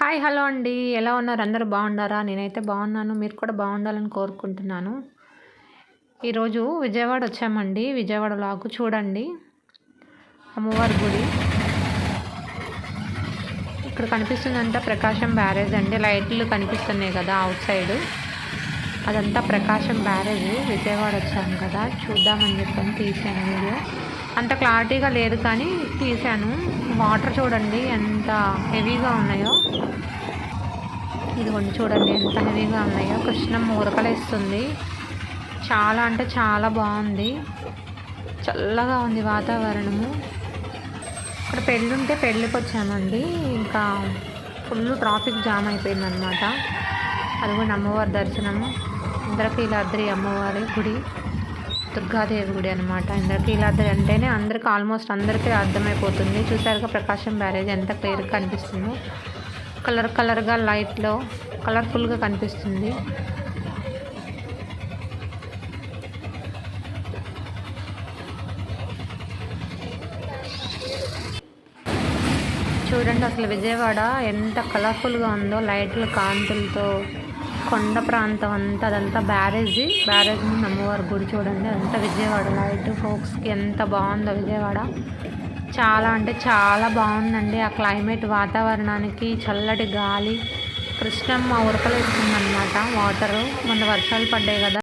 Hi hello అండి. ఎలా ఉన్నారు? అందరూ బాగున్నారా నేనైతే బాగున్నాను. మీరు కూడా బాగుండాలని కోరుకుంటున్నాను. ఈరోజు విజయవాడ వచ్చామండి. విజయవాడ లాగు చూడండి. అమ్మవారి గుడి. ఇక్కడ కనిపిస్తుందంతా ప్రకాశం బ్యారేజ్ అండి. లైట్లు కనిపిస్తున్నాయి కదా అవుట్ సైడ్. అదంతా ప్రకాశం బ్యారేజ్. విజయవాడ వచ్చాము కదా. చూద్దామని చెప్పని తీసాను వీడియో. అంత క్లారిటీగా లేదు కానీ తీసాను వాటర్ చూడండి ఎంత హెవీగా ఉన్నాయో. ఇదిగోండి చూడండి ఎంత హెవీగా ఉన్నాయో. కృష్ణం ఉరకలేస్తుంది చాలా అంటే చాలా బాగుంది. చల్లగా ఉంది వాతావరణము. ఇక్కడ పెళ్ళి ఉంటే పెళ్ళికి వచ్చామండి ఇంకా ఫుల్ ట్రాఫిక్ జామ్ అయిపోయిందనమాట అది కూడా అమ్మవారి దర్శనం ఇంద్రకీలాద్రి అమ్మవారి గుడి. దుర్గాదేవి గుడి అనమాట ఇలా అంటేనే అందరికి ఆల్మోస్ట్ అందరికీ అర్థమైపోతుంది. చూసారుగా ప్రకాశం బ్యారేజ్ ఎంత క్లియర్గా కనిపిస్తుందో. కలర్ కలర్గా లైట్లో కలర్ఫుల్గా కనిపిస్తుంది. చూడండి అసలు విజయవాడ ఎంత కలర్ఫుల్గా ఉందో లైట్ల కాంతులతో కొండ ప్రాంతం అంతా అదంతా బ్యారేజీ. బ్యారేజ్ ముందు అమ్మవారి గుడి చూడండి. అదంతా విజయవాడ. లైట్ ఫోక్స్కి ఎంత బాగుందో విజయవాడ. చాలా అంటే చాలా బాగుందండి. ఆ క్లైమేట్ వాతావరణానికి చల్లటి గాలి. కృష్ణమ్మ ఉరకలేస్తుందన్నమాట వాటరు. మొన్న వర్షాలు పడ్డాయి కదా.